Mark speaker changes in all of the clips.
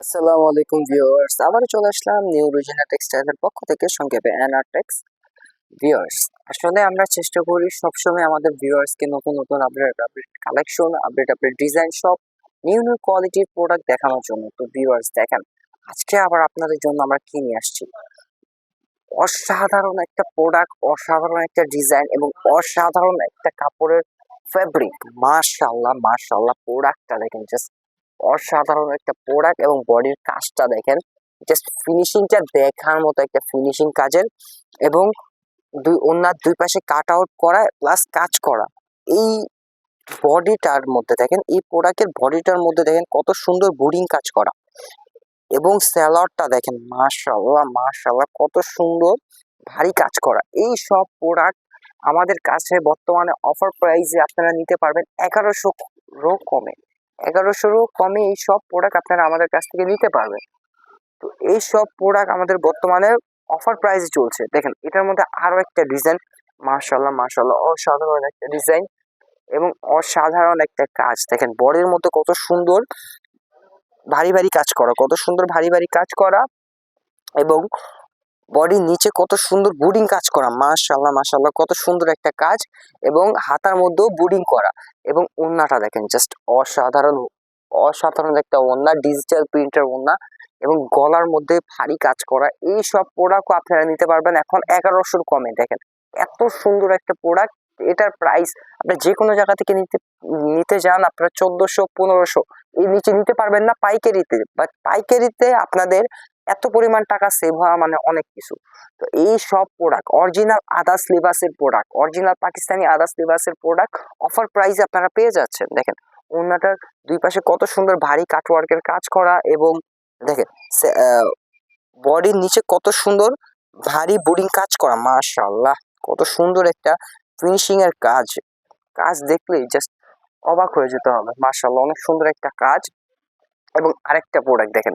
Speaker 1: আসসালামু আলাইকুম ভিউয়ার্স। আবারও চলে আসলাম নিউ রুজিনা টেক্সটাইলের পক্ষ থেকে সংক্ষেপে এনআরটেক্স ভিউয়ার্স, আসলে আমরা চেষ্টা করি সবসময় আমাদের ভিউয়ার্সকে নতুন নতুন update update collection update update design সব নিউ নিউ কোয়ালিটির প্রোডাক্ট দেখানোর জন্য। তো ভিউয়ার্স, দেখেন, আজকে আবার আপনাদের জন্য আমরা কি নিয়ে আসছি? অসাধারণ একটা প্রোডাক্ট অসাধারণ একটা ডিজাইন এবং অসাধারণ একটা কাপড়ের ফ্যাব্রিক মাশাআল্লাহ মাশাআল্লাহ প্রোডাক্টটা দেখেন জাস্ট অসাধারণ একটা প্রোডাক্ট এবং বডির কাজটা দেখেন জাস্ট ফিনিশিংটা দেখার মতো একটা ফিনিশিং কাজের এবং দুই, ওনার দুই পাশে কাট আউট করা প্লাস কাজ করা। এই বডিটার মধ্যে দেখেন, এই প্রোডাক্টের বডিটার মধ্যে দেখেন কত সুন্দর বোর্ডিং কাজ করা। এবং স্যালাডটা দেখেন মাশাল্লাহ মাশাল্লাহ কত সুন্দর, ভারী কাজ করা। এই সব প্রোডাক্ট আমাদের কাছে বর্তমানে অফার প্রাইসে আপনারা নিতে পারবেন এগারোশো কমে। এগারোশোরও কমে এই সব প্রোডাক্ট আপনারা আমাদের কাছ থেকে নিতে পারবেন। তো এই সব প্রোডাক্ট আমাদের বর্তমানে অফার প্রাইসে চলছে। দেখেন, এটার মধ্যে আরও একটা ডিজাইন মাশাল্লাহ মাশাল্লাহ অসাধারণ একটা ডিজাইন এবং অসাধারণ একটা কাজ। দেখেন বডির মধ্যে কত সুন্দর ভারী ভারী কাজ করা, কত সুন্দর ভারী ভারী কাজ করা এবং বডির নিচে কত সুন্দর বুডিং কাজ করা। মাশাল্লাহ মাশাল্লাহ কত সুন্দর একটা কাজ এবং হাতার মধ্যেও বুডিং করা এবং ওন্নাটা দেখেন জাস্ট অসাধারণ অসাধারণ একটা ওন্না ডিজিটাল প্রিন্টার ওন্না এবং গলার মধ্যে ভারী কাজ করা। এই সব প্রোডাক্টও আপনারা নিতে পারবেন এখন এগারোশোর কমে, দেখেন। এত সুন্দর একটা প্রোডাক্ট এটার প্রাইস আপনি যে কোনো জায়গা থেকে নিতে নিতে যান, আপনার চোদ্দোশো, পনেরোশো, এর নিচে নিতে পারবেন না পাইকারিতে। বাট পাইকারিতে আপনাদের এত পরিমাণ টাকা সেভ হওয়া মানে অনেক কিছু। তো এই সব প্রোডাক্ট অরিজিনাল আদার্স লিবাসের প্রোডাক্ট অরিজিনাল পাকিস্তানি আদার্স লিবাসের প্রোডাক্ট অফার প্রাইসে আপনারা পেয়ে যাচ্ছেন। দেখেন, ওনাটার দুই পাশে কত সুন্দর ভারী কাটওয়ার্কের কাজ করা এবং দেখেন বডির নিচে কত সুন্দর ভারী বোর্ডিং কাজ করা। মাশাআল্লাহ, কত সুন্দর একটা ফিনিশিং এর কাজ। কাজ দেখলেই জাস্ট অবাক হয়ে যেতে হবে। মাশাআল্লাহ, অনেক সুন্দর একটা কাজ এবং আরেকটা প্রোডাক্ট দেখেন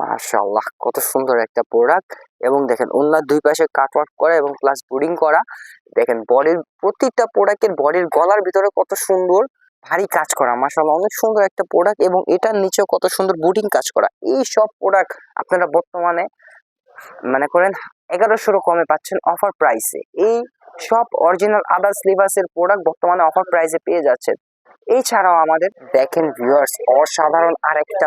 Speaker 1: মাশাআল্লাহ, কত সুন্দর একটা প্রোডাক্ট এবং দেখেন ওনার দুই পাশে কাটওয়ার্ক করা এবং প্লাস বোর্ডিং করা। দেখেন বডির প্রত্যেকটা প্রোডাক্টের বডির গলার ভিতরে কত সুন্দর, ভারী কাজ করা। মাশাআল্লাহ, অনেক সুন্দর একটা প্রোডাক্ট এবং এটার নিচেও কত সুন্দর বোর্ডিং কাজ করা। এই সব প্রোডাক্ট আপনারা বর্তমানে, মনে করেন এগারোশোরও কমে পাচ্ছেন অফার প্রাইসে এই সব অরিজিনাল আদার্স লিভার্সের প্রোডাক্ট বর্তমানে অফার প্রাইসে পেয়ে যাচ্ছেন। এছাড়াও আমাদের, দেখেন ভিউয়ার্স অসাধারণ আরেকটা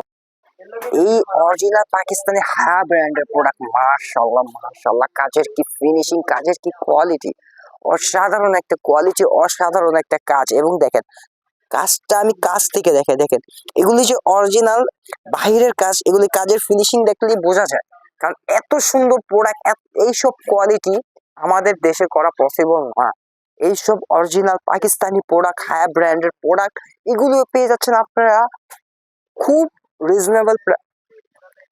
Speaker 1: এই অরিজিনাল পাকিস্তানি হায়া ব্র্যান্ডের প্রোডাক্ট মাশাল্লাহ মাশাল্লাহ কাজের কি ফিনিশিং কাজের কি কোয়ালিটি অসাধারণ একটা কোয়ালিটি অসাধারণ একটা কাজ। এবং দেখেন, কাজটা আমি কাজ থেকে দেখে, দেখেন, এগুলি যে অরিজিনাল বাহিরের কাজ, এগুলি কাজের ফিনিশিং দেখলেই বোঝা যায়। কারণ এত সুন্দর প্রোডাক্ট এইসব কোয়ালিটি আমাদের দেশে করা পসিবল না। এইসব অরিজিনাল পাকিস্তানি প্রোডাক্ট হায়া ব্র্যান্ডের প্রোডাক্ট এগুলো পেয়ে যাচ্ছেন আপনারা খুব রিজনেবল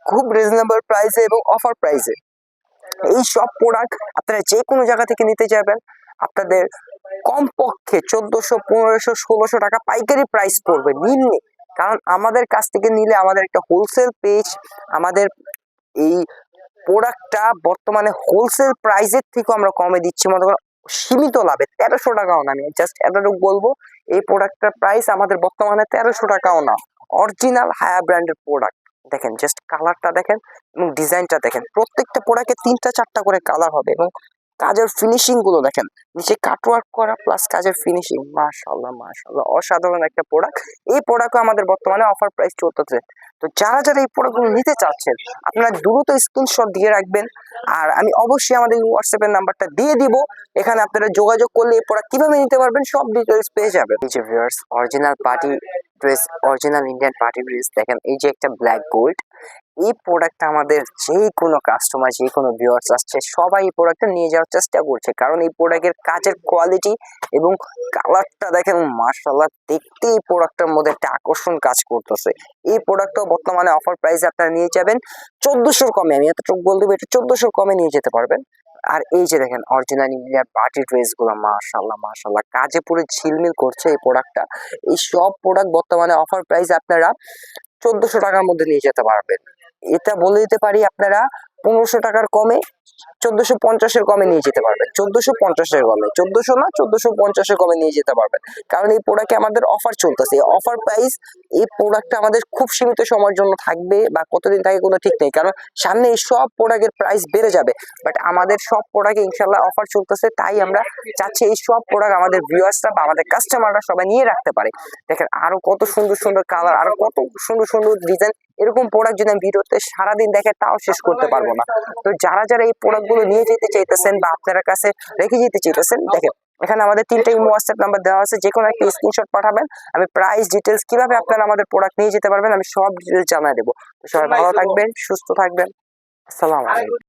Speaker 1: খুব রিজনেবল প্রাইসে এবং অফার প্রাইসে এই সব প্রোডাক্ট আপনারা যে কোনো জায়গা থেকে নিতে যাবেন আপনাদের কমপক্ষে চোদ্দশো, পনেরোশো, ষোলোশো টাকা পাইকারি প্রাইস পড়বে নিম্নে। কারণ আমাদের কাছ থেকে নিলে আমাদের একটা হোলসেল পেজ আমাদের এই প্রোডাক্টটা বর্তমানে হোলসেল প্রাইসের থেকেও আমরা কমে দিচ্ছি, মনে করো সীমিত লাভে, তেরোশো টাকাও না, আমি জাস্ট এতটুকু বলব, এই প্রোডাক্টটার প্রাইস আমাদের বর্তমানে তেরোশো টাকাও না। অরিজিনাল হায়া ব্র্যান্ডের প্রোডাক্ট দেখেন জাস্ট কালারটা দেখেন এবং ডিজাইনটা দেখেন। প্রত্যেকটা প্রোডাক্টে তিনটা চারটা করে কালার হবে এবং কাজের ফিনিশিংগুলো দেখেন। নিচে কাটওয়ার্ক করা প্লাস কাজের ফিনিশিং মাশাল্লাহ মাশাল্লাহ অসাধারণ একটা প্রোডাক্ট এই প্রোডাক্টও আমাদের বর্তমানে অফার প্রাইস চলতেছে। তো যারা যারা এই প্রোডাক্টগুলো নিতে চাচ্ছেন, আপনারা দ্রুত স্ক্রিনশট দিয়ে রাখবেন। আর আমি অবশ্যই আমাদের হোয়াটসঅ্যাপের নাম্বারটা দিয়ে দিব। এখানে আপনারা যোগাযোগ করলে এই প্রোডাক্ট কীভাবে নিতে পারবেন, সব ডিটেলস পেয়ে যাবেন। এই যে viewers original party dress original Indian party dress দেখেন, এই যে একটা ব্ল্যাক গোল্ড এই প্রোডাক্টটা আমাদের যে কোনো কাস্টমার যে কোনো ভিউয়ার্স আসছে, সবাই এই প্রোডাক্টটা নিয়ে যাওয়ার চেষ্টা করছে। কারণ এই প্রোডাক্টের কাজের কোয়ালিটি এবং কালারটা দেখেন মার্শাল্লাহ দেখতে এই প্রোডাক্টের মধ্যে একটা আকর্ষণ কাজ করতেছে। এই প্রোডাক্টটাও বর্তমানে অফার প্রাইসে আপনারা নিয়ে যাবেন চোদ্দোশোর কমে, আমি এতটুকু বল দেবো এটা চোদ্দোশোর কমে নিয়ে যেতে পারবেন। আর এই যে দেখেন অরিজিনাল ইন্ডিয়ার পার্টি ড্রেসগুলো মার্শাল্লাহ মার্শাল্লাহ কাজে পুরো ঝিলমিল করছে এই প্রোডাক্টটা এই সব প্রোডাক্ট বর্তমানে অফার প্রাইস আপনারা চোদ্দশো টাকার মধ্যে নিয়ে যেতে পারবেন। এটা বলে দিতে পারি আপনারা, পনেরোশো টাকার কমে চোদ্দশো পঞ্চাশের কমে নিয়ে যেতে পারবেন। চোদ্দশো পঞ্চাশের কমে। চোদ্দশো না, চোদ্দশো পঞ্চাশের কমে নিয়ে যেতে পারবেন। কারণ এই প্রোডাক্টে আমাদের অফার চলতেছে। অফার প্রাইস এই প্রোডাক্টটা আমাদের খুব সীমিত সময়ের জন্য থাকবে বা কতদিন থাকে কোনো ঠিক নেই। কারণ সামনে এই সব প্রোডাক্টের প্রাইস বেড়ে যাবে। বাট আমাদের সব প্রোডাক্টে ইনশাল্লাহ অফার চলতেছে। তাই আমরা চাচ্ছি এই সব প্রোডাক্ট আমাদের ভিউয়ার্সরা বা আমাদের কাস্টমাররা সবাই নিয়ে রাখতে পারে। দেখেন আরও কত সুন্দর সুন্দর কালার আরও কত সুন্দর সুন্দর ডিজাইন এরকম প্রোডাক্ট যদি আমি ভিডিওতে সারাদিন দেখে তাও শেষ করতে পারব না। তো যারা যারা এই প্রোডাক্টগুলো নিয়ে যেতে চাইতেছেন বা আপনার কাছে রেখে যেতে চাইতেছেন, দেখেন, এখানে আমাদের তিনটা ইমো হোয়াটসঅ্যাপ নাম্বার দেওয়া আছে যে কোনো একটা স্ক্রিনশট পাঠাবেন, আমি প্রাইস ডিটেলস কীভাবে আপনারা আমাদের প্রোডাক্ট নিয়ে যেতে পারবেন, আমি সব ডিটেলস জানাই দেবো। সবাই ভালো থাকবেন, সুস্থ থাকবেন। আসসালামু আলাইকুম।